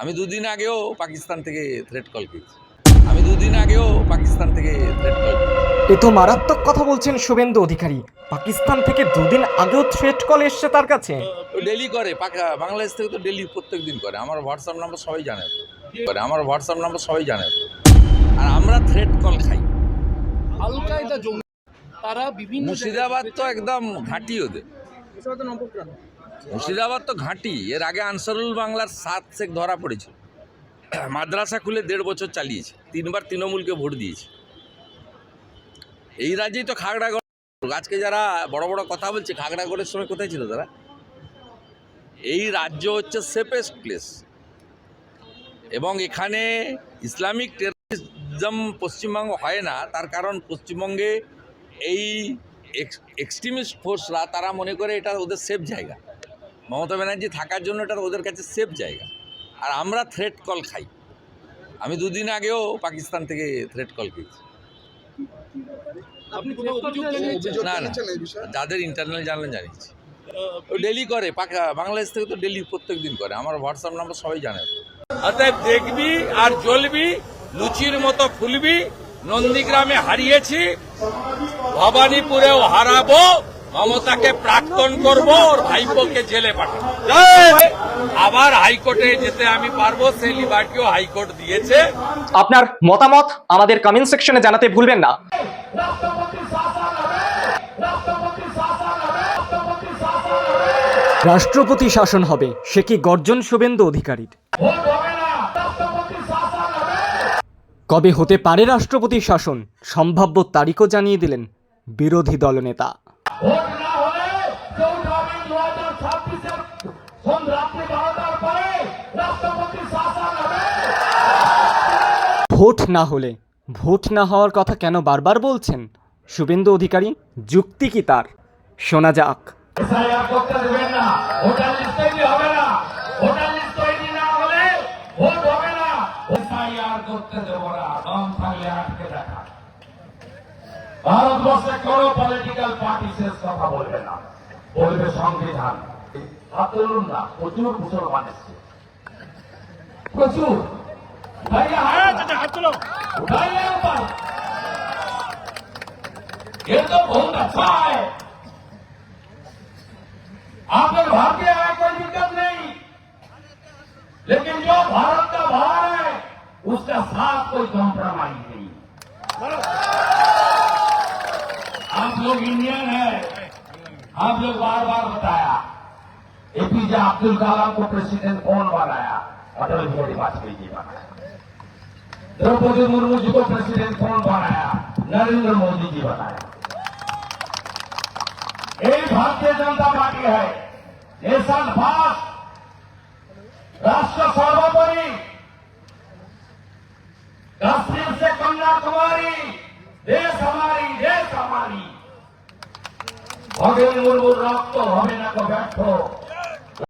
আমি দুদিন আগেও পাকিস্তান থেকে থ্রেট কল পেয়েছি আমি দুদিন আগেও পাকিস্তান থেকে থ্রেট কল এ তো মারাত্মক কথা বলছেন শুভেন্দু অধিকারী। পাকিস্তান থেকে দুদিন আগেও থ্রেট কল এসছে তার কাছে। ও ডেলি করে পাকা- বাংলাদেশ থেকে তো ডেলি প্রত্যেক দিন করে। আমার হোয়াটসঅ্যাপ নাম্বার সবাই জানে। করে আমার হোয়াটসঅ্যাপ নাম্বার সবাই জানে। আর আমরা থ্রেট কল খাই। আল কায়দা জঙ্গি তারা বিভিন্ন মুর্শিদাবাদ তো একদম ঘাঁটি ওদের। মুর্শিদাবাদ তো ঘাঁটি। এর আগে আনসারুল বাংলার সাত শেখ ধরা পড়েছিল। মাদ্রাসা খুলে দেড় বছর চালিয়েছে। তিনবার তৃণমূলকে ভোট দিয়েছে। এই রাজ্যেই তো খাগড়াগড়। আজকে যারা বড় বড় কথা বলছে, খাগড়াগড়ের সময় কোথায় ছিল তারা? এই রাজ্য হচ্ছে সেফেস্ট প্লেস এবং এখানে ইসলামিক টেররিজম পশ্চিমবঙ্গ হয় না। তার কারণ পশ্চিমবঙ্গে এই এক্সট্রিমিস্ট ফোর্সরা তারা মনে করে এটা ওদের সেফ জায়গা। মমতা ব্যানার্জি থাকার জন্য এটা ওদের কাছে সেফ জায়গা। আর আমরা থ্রেট কল খাই। আমি দুদিন আগেও পাকিস্তান থেকে থ্রেট কল খেয়েছি আপনি কোনো না না। যাদের ইন্টারনাল জানলেন জানিয়েছি। ও ডেলি করে পাকা বাংলাদেশ থেকে তো ডেলি প্রত্যেক দিন করে। আমার হোয়াটসঅ্যাপ নাম্বার সবাই জানে। অতএব দেখবি আর জ্বলবি লুচির মতো ফুলবি নন্দীগ্রামে হারিয়েছি। ভবানীপুরেও হারাবো। মমতাকে প্রাক্তন করব ওর ভাইপোকে জেলে পাঠাবো। আবার হাইকোর্টে যেতে আমি পারব সেই লিবার্টিও হাইকোর্ট দিয়েছে। আপনার মতামত আমাদের কমেন্ট সেকশনে জানাতে ভুলবেন না। রাষ্ট্রপতি শাসন হবে সে কি গর্জন শুভেন্দু অধিকারীর? কবে হতে পারে রাষ্ট্রপতি শাসন? সম্ভাব্য তারিখও জানিয়ে দিলেন বিরোধী দলনেতা ভোট না হলে, ভোট না হওয়ার কথা কেন বারবার বলছেন? শুভেন্দু অধিকারী, যুক্তি কি তার? শোনা যাক। না। হলে ভোট হবে না এসআইআর করতে দেবো না দম থাকলে আটকে দেখা ভারতবর্ষে কোনো পলিটিক্যাল পার্টি শেষ কথা বলবে না বলবে সংবিধান হাত তুলুন না প্রচুর মুসলমান এসছে প্রচুর ভাইয়া হাত তুলো उठाइए ऊपर ये तो बहुत अच्छा है आप लोग भारतीय है कोई दिक्कत नहीं लेकिन जो भारत का भार है उसका साथ कोई कॉम्प्रोमाइज नहीं आप लोग इंडियन है आप लोग बार बार बताया एपीजे अब्दुल कलाम को प्रेसिडेंट कौन बनाया अटल बिहारी वाजपेयी जी बनाया द्रौपदी मुर्मू जी को प्रेसिडेंट कौन बनाया नरेंद्र मोदी जी बनाया एक भारतीय जनता पार्टी है नेशन फास्ट राष्ट्र सर्वोपरि हमारी देश हमारी देश हमारी भगे मुर्मू रात तो हमें ना को बैठो